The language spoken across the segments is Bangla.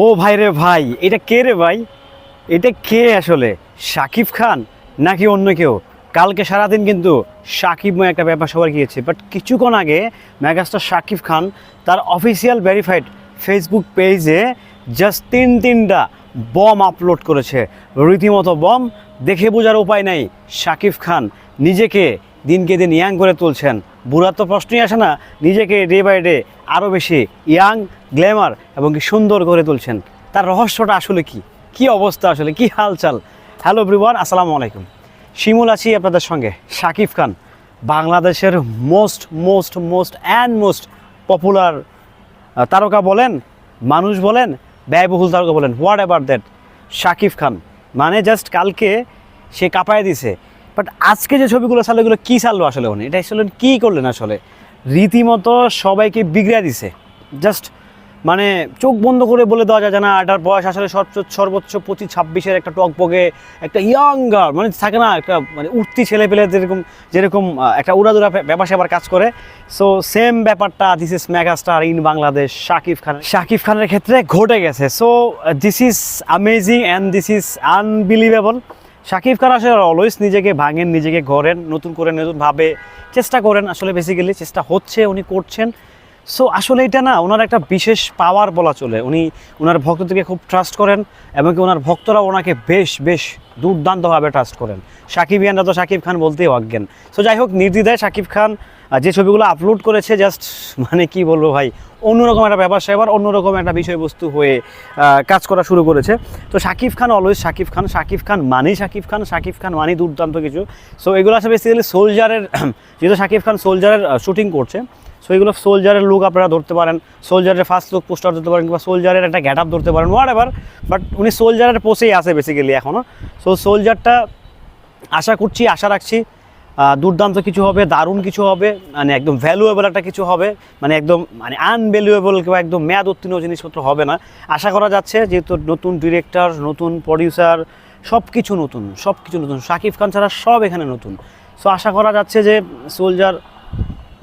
ও ভাই রে ভাই, এটা কে রে ভাই? এটা কে আসলে? সাকিব খান নাকি অন্য কেউ? কালকে সারাদিন কিন্তু সাকিবময় একটা ব্যাপার সবার গিয়েছে বাট কিছুক্ষণ আগে ম্যাগাস্টার সাকিব খান তার অফিসিয়াল ভেরিফাইড ফেসবুক পেজে জাস্ট তিন তিনটা বম আপলোড করেছে। রীতিমতো বম দেখে বোঝার উপায় নাই সাকিব খান নিজেকে দিনকে দিন ইয়াং করে তুলছেন। বুড়ার তো প্রশ্নই আসে না, নিজেকে ডে বাই ডে আরও বেশি ইয়াং গ্ল্যামার এবং কি সুন্দর করে তুলছেন। তার রহস্যটা আসলে কি? কি অবস্থা আসলে? কি হালচাল? হ্যালো ব্রিওয়ান আসসালামু আলাইকুম। শিমুল আছি আপনাদের সঙ্গে। শাকিব খান, বাংলাদেশের most most most and most popular তারকা বলেন, মানুষ বলেন, ব্যয়বহুল তারকা বলেন whatever that Shakib Khan. মানে জাস্ট কালকে সে কাঁপায় দিছে। বাট আজকে যে ছবিগুলো চাললো এগুলো কী চাললো আসলে উনি? এটা আসলে কী করলেন আসলে? রীতিমতো সবাইকে বিগড়ে দিছে। জাস্ট মানে চোখ বন্ধ করে বলে দেওয়া যায় না, এটার বয়স আসলে সর্বোচ্চ সর্বোচ্চ পঁচিশ, ছাব্বিশের একটা টকবগে, একটা ইয়াঙ্গার মানে থাকে না, একটা মানে উঠতি ছেলে পেলে যেরকম যেরকম একটা উড়াদুরা ব্যবসা আবার কাজ করে। সো সেম ব্যাপারটা this is megastar in Bangladesh Shakib Khan Shakib খানের ক্ষেত্রে ঘটে গেছে। So this is amazing and this is unbelievable Shakib Khan আসলে অলওয়েজ নিজেকে ভাঙেন, নিজেকে গড়েন নতুন করে নতুনভাবে চেষ্টা করেন। আসলে বেসিক্যালি চেষ্টা হচ্ছে, উনি করছেন। সো আসলে এটা না, ওনার একটা বিশেষ পাওয়ার বলা চলে। উনি ওনার ভক্তদেরকে খুব ট্রাস্ট করেন এবং কি ওনার ভক্তরা ওনাকে বেশ বেশ দুর্দান্তভাবে ট্রাস্ট করেন। সাকিব ইয়ানরা তো সাকিব খান বলতেই অজ্ঞান। সো যাই হোক, নির্দ্বিধায় সাকিব খান যে ছবিগুলো আপলোড করেছে জাস্ট মানে কি বলব ভাই, অন্যরকম একটা ব্যবসা এবার অন্যরকম একটা বিষয়বস্তু হয়ে কাজ করা শুরু করেছে। তো, সাকিব খান অলওয়েজ সাকিব খান সাকিব খান মানেই সাকিব খান সাকিব খান মানেই দুর্দান্ত কিছু। সো এগুলো আসলে বেসিক্যালি সোলজারের যেহেতু সাকিব খান সোলজারের শুটিং করছে সো এগুলো সোলজারের লুক আপনারা ধরতে পারেন। সোলজারের ফার্স্ট লুক পোস্টার ধরতে পারেন কিংবা সোলজারের একটা গ্যাট আপ ধরতে পারেন হোয়াট এভার বাট উনি সোলজারের পোষেই আছে বেসিক্যালি এখনও সো সোলজারটা আশা করছি, আশা রাখছি দুর্দান্ত কিছু হবে, দারুণ কিছু হবে মানে একদম ভ্যালুয়েবল একটা কিছু হবে মানে একদম মানে আনভ্যালুয়েবল কিংবা একদম মেয়াদ উত্তীর্ণ জিনিসপত্র হবে না। আশা করা যাচ্ছে, যেহেতু নতুন ডিরেক্টর নতুন প্রডিউসার সব কিছু নতুন সব কিছু নতুন। শাকিব খান ছাড়া সব এখানে নতুন। সো আশা করা যাচ্ছে যে সোলজার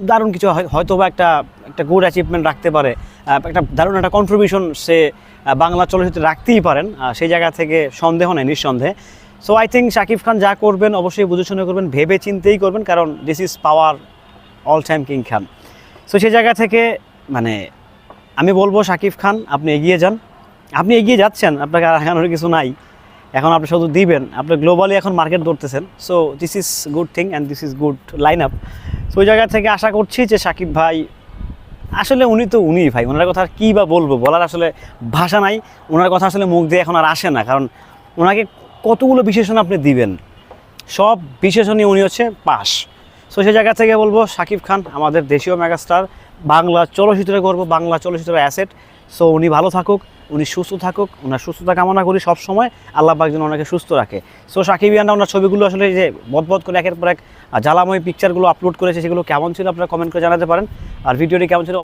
দারুণ কিছু হয়- হয়তো বা একটা একটা গুড অ্যাচিভমেন্ট রাখতে পারে। একটা দারুণ একটা কন্ট্রিবিউশন সে বাংলা চলচ্চিত্রে রাখতেই পারেন। সেই জায়গা থেকে সন্দেহ নেই, নিঃসন্দেহে। So I think Shakib Khan যা করবেন, অবশ্যই বুঝে শুনে করবেন, ভেবে চিন্তেই করবেন, কারণ this is power all time king Khan so সেই জায়গা থেকে মানে আমি বলব শাকিব খান আপনি এগিয়ে যান। আপনি এগিয়ে যাচ্ছেন, আপনাকে আর আগানোর কিছু নাই। এখন আপনি শুধু দিবেন। আপনি গ্লোবালি এখন market ধরতেছেন। So this is good thing and this is good line up so ওই জায়গা থেকে আশা করছি যে সাকিব ভাই, আসলে উনি তো উনি ভাই, ওনার কথা কী বা বলব? বলার আসলে ভাষা নাই। ওনার কথা আসলে মুখ দিয়ে এখন আর আসে না, কারণ ওনাকে কতগুলো বিশেষণ আপনি দিবেন? সব বিশেষণই উনি হচ্ছে পাস। সো সেই জায়গা থেকে বলব, সাকিব খান, আমাদের দেশীয় মেগাস্টার, বাংলা চলচ্চিত্রে করব বাংলা চলচ্চিত্রের অ্যাসেট। সো উনি ভালো থাকুক। উনি সুস্থ থাকুক, ওনার সুস্থতা কামনা করি সবসময়। আল্লাহ পাক যেন ওনাকে সুস্থ রাখে। সো সাকিব ইয়ানরা, ওনার ছবিগুলো আসলে যে বদবদ করে একের পর এক জ্বালাময় পিকচারগুলো আপলোড করেছে, সেগুলো কেমন ছিল আপনারা কমেন্ট করে জানাতে পারেন। আর ভিডিওটি কেমন ছিল?